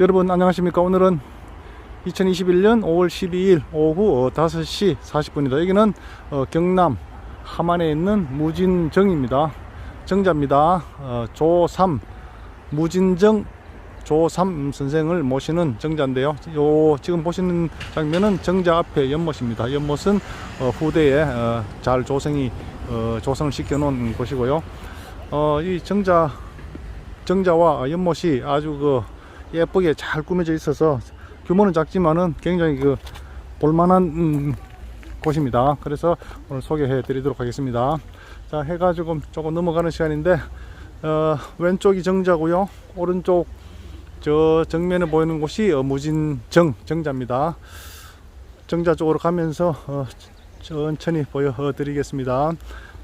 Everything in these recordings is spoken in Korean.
여러분 안녕하십니까? 오늘은 2021년 5월 12일 오후 5시 40분이다. 여기는 어, 경남 함안에 있는 무진정입니다. 정자입니다. 어, 조3 무진정 조3 선생을 모시는 정자인데요. 요 지금 보시는 장면은 정자 앞에 연못입니다. 연못은 어, 후대에 어, 잘 조성이 어, 조성을 시켜 놓은 곳이고요. 어, 이 정자 정자와 연못이 아주 그 예쁘게 잘 꾸며져 있어서 규모는 작지만은 굉장히 그 볼만한 음, 곳입니다. 그래서 오늘 소개해 드리도록 하겠습니다. 자, 해가 조금 조금 넘어가는 시간인데 어, 왼쪽이 정자고요. 오른쪽 저 정면에 보이는 곳이 어, 무진정 정자입니다. 정자 쪽으로 가면서 어, 천천히 보여 드리겠습니다.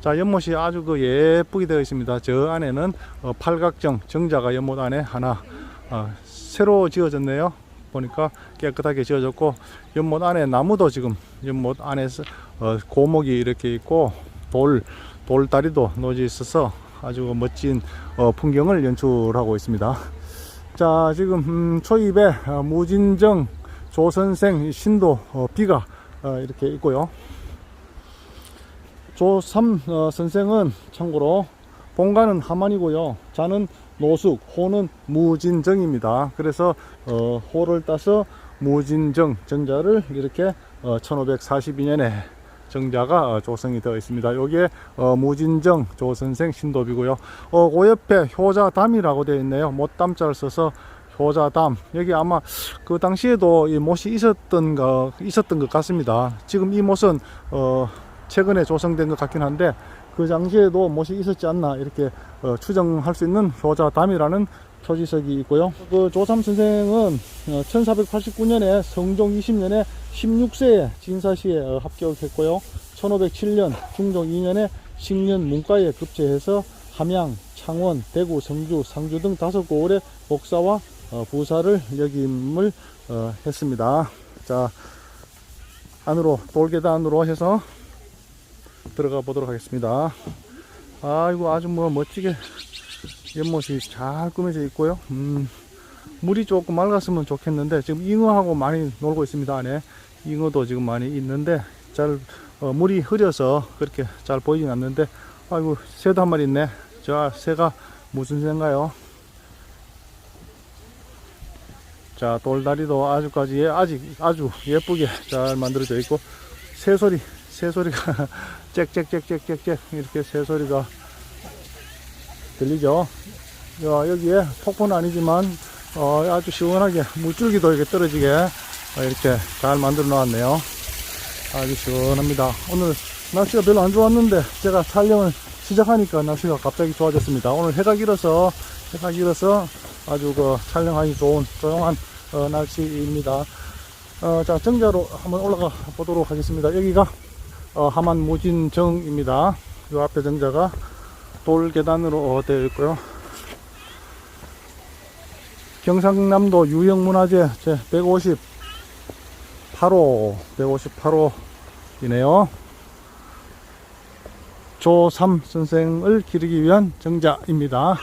자, 연못이 아주 그 예쁘게 되어 있습니다. 저 안에는 어, 팔각정 정자가 연못 안에 하나 어, 새로 지어졌네요. 보니까 깨끗하게 지어졌고 연못 안에 나무도 지금 연못 안에서 어, 고목이 이렇게 있고 돌 돌다리도 놓여져 있어서 아주 멋진 어, 풍경을 연출하고 있습니다. 자 지금 음, 초입에 어, 무진정 조선생 신도 어, 비가 어, 이렇게 있고요. 조삼 어, 선생은 참고로 본가는 함안이고요. 자는 노숙, 호는 무진정입니다. 그래서 어, 호를 따서 무진정 정자를 이렇게 어, 1542년에 정자가 어, 조성이 되어 있습니다. 여기에 어, 무진정 조선생 신도비고요. 어, 그 옆에 효자담이라고 되어 있네요. 못담자를 써서 효자담 여기 아마 그 당시에도 이 못이 있었던 거 있었던 것 같습니다. 지금 이 못은 어, 최근에 조성된 것 같긴 한데 그 당시에도 못이 있었지 않나 이렇게 어, 추정할 수 있는 효자담이라는 표지석이 있고요. 그 조삼 선생은 어, 1489년에 성종 20년에 16세에 진사시에 어, 합격했고요. 1507년 중종 2년에 식년 문과에 급제해서 함양, 창원, 대구, 성주, 상주 등 다섯 고을의 복사와 어, 부사를 역임을 어, 했습니다. 자 안으로 돌계단으로 해서 들어가 보도록 하겠습니다. 아이고 아주 뭐 멋지게 연못이 잘 꾸며져 있고요. 음, 물이 조금 맑았으면 좋겠는데 지금 잉어하고 많이 놀고 있습니다 안에 잉어도 지금 많이 있는데 잘 어, 물이 흐려서 그렇게 잘 보이진 않는데 아이고 새도 한 마리 있네. 저 새가 무슨 새인가요? 자 돌다리도 아주까지 예- 아직 아주 예쁘게 잘 만들어져 있고 새소리 새소리가 짹짹짹짹짹짹 이렇게 새소리가 들리죠. 야, 여기에 폭포는 아니지만 어, 아주 시원하게 물줄기도 이렇게 떨어지게 어, 이렇게 잘 만들어 놨네요. 아주 시원합니다. 오늘 날씨가 별로 안 좋았는데 제가 촬영을 시작하니까 날씨가 갑자기 좋아졌습니다. 오늘 해가 길어서 해가 길어서 아주 그 촬영하기 좋은 조용한 어, 날씨입니다. 어, 자 정자로 한번 올라가 보도록 하겠습니다. 여기가 어, 하만 무진정입니다. 요 앞에 정자가 돌 계단으로 되어 있고요. 경상남도 유형문화재 제 158호 158호이네요. 조3 선생을 기르기 위한 정자입니다.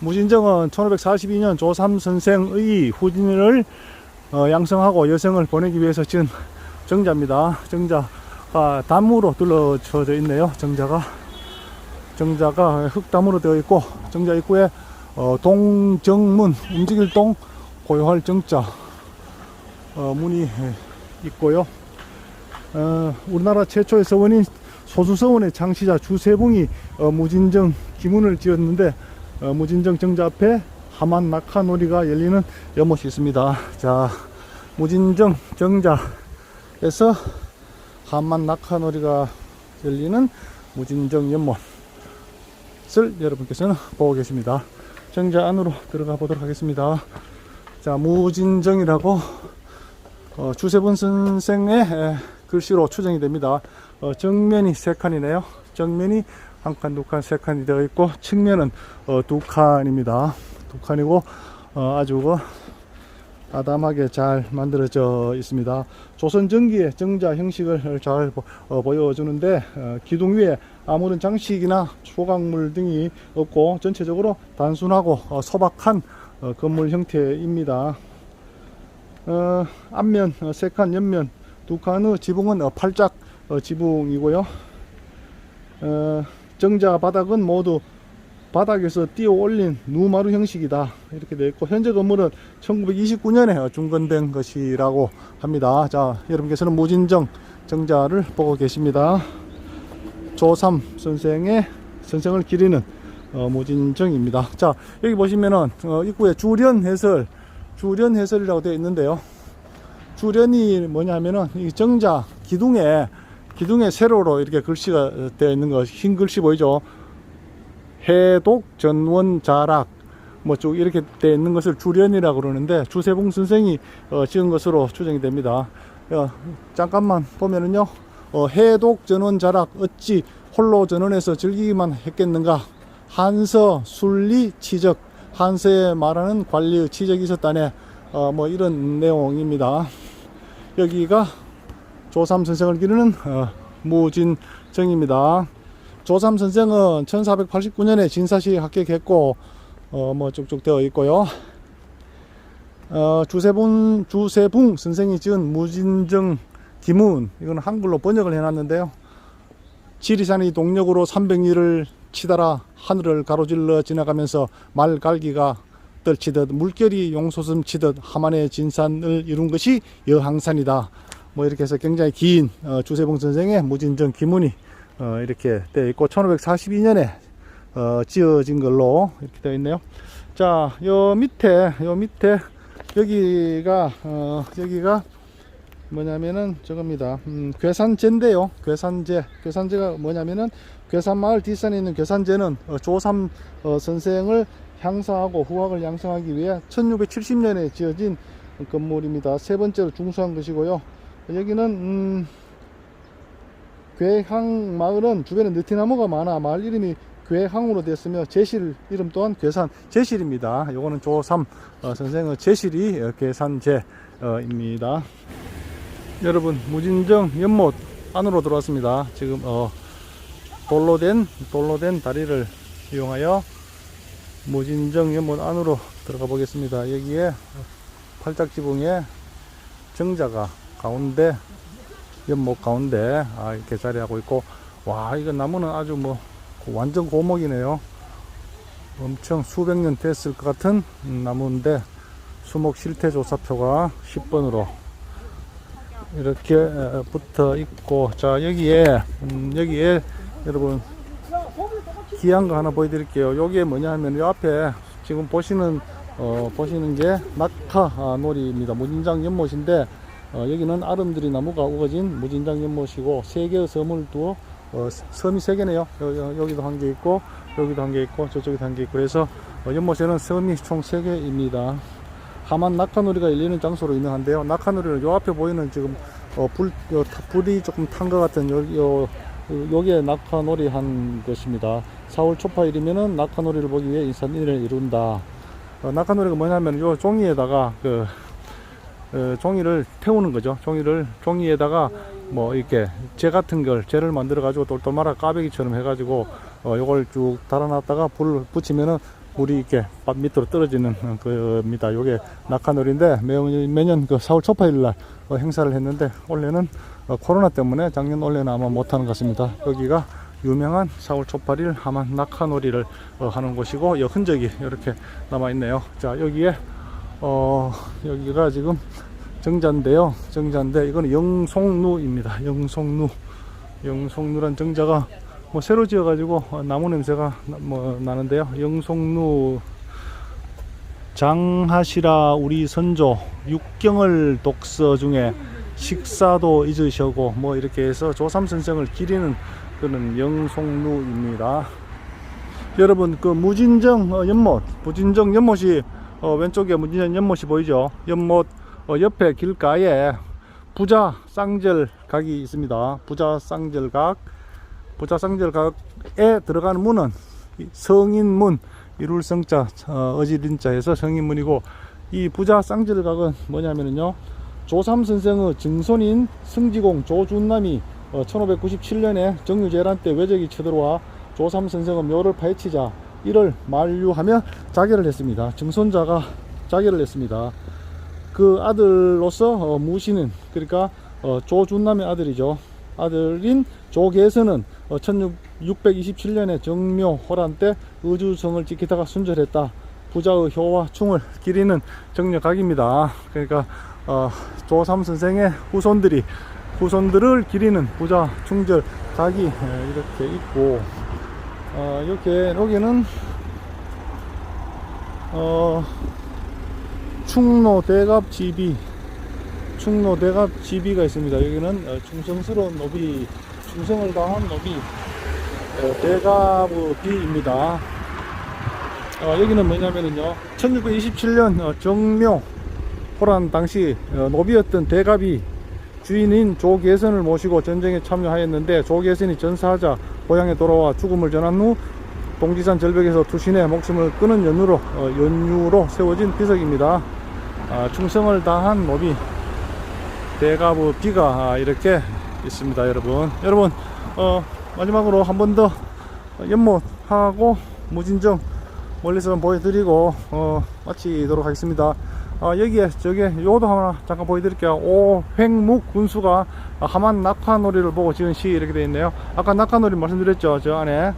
무진정은 1542년 조3 선생의 후진을 어, 양성하고 여성을 보내기 위해서 지은 정자입니다. 정자 가 담으로 둘러쳐져 있네요 정자가 정자가 흙담으로 되어 있고 정자 입구에 어, 동정문 움직일 동 고요할 정자 어, 문이 예, 있고요. 어, 우리나라 최초의 서원인 소수서원의 창시자 주세봉이 어, 무진정 기문을 지었는데 어, 무진정 정자 앞에 하만 낙하놀이가 열리는 연못이 있습니다. 자, 무진정 정자에서 하만 낙하놀이가 열리는 무진정 연못을 여러분께서는 보고 계십니다. 정자 안으로 들어가 보도록 하겠습니다. 자, 무진정이라고 어, 주세분 선생의 에, 글씨로 추정이 됩니다. 어, 정면이 세 칸이네요. 정면이 한 칸, 두 칸, 세 칸이 되어 있고 측면은 어, 두 칸입니다. 두 칸이고 어, 아주 그 아담하게 잘 만들어져 있습니다. 조선 전기의 정자 형식을 잘 보, 어, 보여주는데 어, 기둥 위에 아무런 장식이나 조각물 등이 없고 전체적으로 단순하고 어, 소박한 어, 건물 형태입니다. 어, 앞면 어, 세 칸, 옆면 두 칸의 지붕은 어, 팔짝 어, 지붕이고요. 어, 정자 바닥은 모두 바닥에서 띄어 올린 누마루 형식이다. 이렇게 되어 있고 현재 건물은 1929년에 중건된 것이라고 합니다. 자 여러분께서는 무진정 정자를 보고 계십니다. 조삼 선생의 선생을 기리는 어, 무진정입니다. 자 여기 보시면은 어, 입구에 주련 해설 주련 해설이라고 되어 있는데요. 주련이 뭐냐면은 이 정자 기둥에 기둥에 세로로 이렇게 글씨가 되어 있는 거 흰 글씨 보이죠 해독 전원 자락 뭐 쭉 이렇게 되어 있는 것을 주련이라고 그러는데 주세봉 선생이 어, 지은 것으로 추정이 됩니다. 어, 잠깐만 보면은요 어, 해독 전원 자락 어찌 홀로 전원해서 즐기기만 했겠는가 한서 순리 치적 한서에 말하는 관리의 치적이 있었다네 어, 뭐 이런 내용입니다. 여기가 조삼 선생을 기르는 어, 무진정입니다. 조삼 선생은 1489년에 진사시 합격했고 어 뭐 쭉쭉 되어 있고요. 어 주세봉 주세붕 선생이 지은 무진정 기문 이건 한글로 번역을 해놨는데요. 지리산이 동력으로 300리를 치달아 하늘을 가로질러 지나가면서 말갈기가 떨치듯 물결이 용솟음 치듯 하만의 진산을 이룬 것이 여항산이다. 뭐 이렇게 해서 굉장히 긴 어, 주세봉 선생의 무진정 기문이 어, 이렇게 되어 있고 1542년에 어, 지어진 걸로 이렇게 되어 있네요. 자, 요 밑에 요 밑에 여기가 어, 여기가 뭐냐면은 저겁니다. 음, 괴산제인데요. 괴산제. 괴산제가 뭐냐면은 괴산마을 뒷산에 있는 괴산제는 어, 조삼 어, 선생을 향상하고 후학을 양성하기 위해 1670년에 지어진 건물입니다. 세 번째로 중수한 것이고요. 여기는 음, 괴항 마을은 주변에 느티나무가 많아 마을 이름이 괴항으로 됐으며 제실 이름 또한 괴산 제실입니다. 요거는 조삼 어, 선생의 제실이 어, 괴산제입니다. 여러분 무진정 연못 안으로 들어왔습니다. 지금 어, 돌로 된 돌로 된 다리를 이용하여 무진정 연못 안으로 들어가 보겠습니다. 여기에 팔짝 지붕에 정자가 가운데 연못 가운데 아, 이렇게 자리하고 있고 와 이거 나무는 아주 뭐 완전 고목이네요. 엄청 수백 년 됐을 것 같은 음, 나무인데 수목 실태 조사표가 10번으로 이렇게 어, 붙어 있고 자 여기에 음, 여기에 여러분 귀한 거 하나 보여드릴게요. 여기에 뭐냐 하면 요 앞에 지금 보시는 어, 보시는 게 낙하 아, 놀이입니다. 무진장 연못인데 어, 여기는 아름드리 나무가 우거진 무진장 연못이고 세 개의 섬을 두어 어, 섬이 세 개네요. 여, 기도 한 개 있고 여기도 한 개 있고 저쪽에도 한 개 있고 그래서 어, 연못에는 섬이 총 세 개입니다. 하만 낙하놀이가 열리는 장소로 유명한데요. 낙하놀이는 요 앞에 보이는 지금 어, 불 요, 타- 불이 조금 탄 것 같은 요, 요 요게 낙하놀이 한 것입니다. 4월 초파일이면은 낙하놀이를 보기 위해 인산인을 이룬다. 어, 낙하놀이가 뭐냐면 요 종이에다가 그 어, 종이를 태우는 거죠. 종이를 종이에다가 뭐 이렇게 재 같은 걸 재를 만들어 가지고 말아 까베기처럼 해가지고 어, 요걸 쭉 달아놨다가 불을 붙이면은 물이 이렇게 밭 밑으로 떨어지는 어, 겁니다. 요게 낙하놀인데 매년, 그 4월 초파일 날 어, 행사를 했는데 올해는 어, 코로나 때문에 작년 올해는 아마 못하는 것 같습니다. 여기가 유명한 4월 초파일 하만 낙하놀이를 어, 하는 곳이고 여 흔적이 이렇게 남아 있네요. 자 여기에 어, 여기가 지금 정자인데요. 정자인데 이거는 영송루입니다. 영송루. 영송루란 정자가 뭐 새로 지어가지고 어, 나무 냄새가 나- 뭐 나는데요. 영송루 장하시라 우리 선조 육경을 독서 중에 식사도 잊으셔고 뭐 이렇게 해서 조삼 선생을 기리는 그런 영송루입니다. 여러분 그 무진정 어, 연못 무진정 연못이 어, 왼쪽에 무진정 연못이 보이죠? 연못 어, 옆에 길가에 부자 쌍절 각이 있습니다. 부자 쌍절 각. 부자 쌍절 각에 들어가는 문은 이 성인문 이룰 성자 어, 어지린자에서 성인문이고 이 부자 쌍절 각은 뭐냐면요. 조삼 선생의 증손인 승지공 조준남이 어, 1597년에 정유재란 때 외적이 쳐들어와 조삼 선생의 묘를 파헤치자 이를 만류하며 자결을 했습니다. 증손자가 자결을 했습니다. 그 아들로서 어, 무신은 그러니까 어, 조준남의 아들이죠. 아들인 조계선은 어, 1627년에 정묘 호란 때 의주성을 지키다가 순절했다. 부자의 효와 충을 기리는 정력각입니다. 그러니까 어, 조삼 선생의 후손들이 후손들을 기리는 부자 충절 각이 에, 이렇게 있고 어, 이렇게 여기는 어, 충노 대갑 지비 충노 대갑 지비가 있습니다. 여기는 어, 충성스러운 노비 충성을 다한 노비 어, 대갑의 비입니다. 어, 여기는 뭐냐면은요 1627년 어, 정묘 호란 당시 어, 노비였던 대갑이 주인인 조계선을 모시고 전쟁에 참여하였는데 조계선이 전사하자 고향에 돌아와 죽음을 전한 후 동지산 절벽에서 투신해 목숨을 끊은 연유로 어, 연유로 세워진 비석입니다. 아, 충성을 다한 노비 대가부 비가 아, 이렇게 있습니다, 여러분. 여러분 어, 마지막으로 한 번 더 연못하고 무진정 멀리서 보여드리고 어, 마치도록 하겠습니다. 어, 여기에 저게 요도 하나 잠깐 보여드릴게요. 오 횡묵 군수가 하만 낙하놀이를 보고 지은 시 이렇게 되어 있네요. 아까 낙하놀이 말씀드렸죠. 저 안에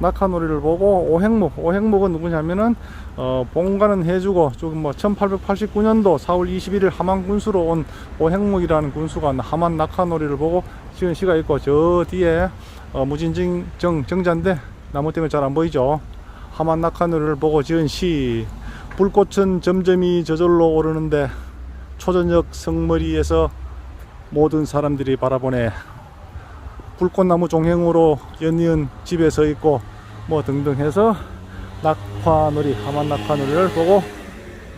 낙하놀이를 보고 오행묵 오행묵은 누구냐면은 어, 본가는 해주고 조금 뭐 1889년도 4월 21일 하만 군수로 온 오행묵이라는 군수가 하만 낙하놀이를 보고 지은 시가 있고 저 뒤에 어, 무진정 정, 정자인데 나무 때문에 잘 안 보이죠. 하만 낙하놀이를 보고 지은 시 불꽃은 점점이 저절로 오르는데 초저녁 성머리에서 모든 사람들이 바라보네. 불꽃나무 종행으로 연이은 집에 서 있고 뭐 등등 해서 낙화놀이 하만 낙화놀이를 보고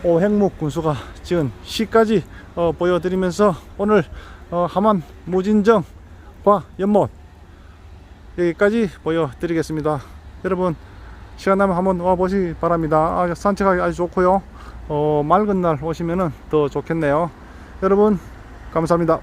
오행묵 군수가 지은 시까지 어, 보여드리면서 오늘 어, 하만 무진정과 연못 여기까지 보여드리겠습니다. 여러분 시간 나면 한번 와 보시기 바랍니다. 아, 산책하기 아주 좋고요. 어, 맑은 날 오시면은 더 좋겠네요. 여러분 감사합니다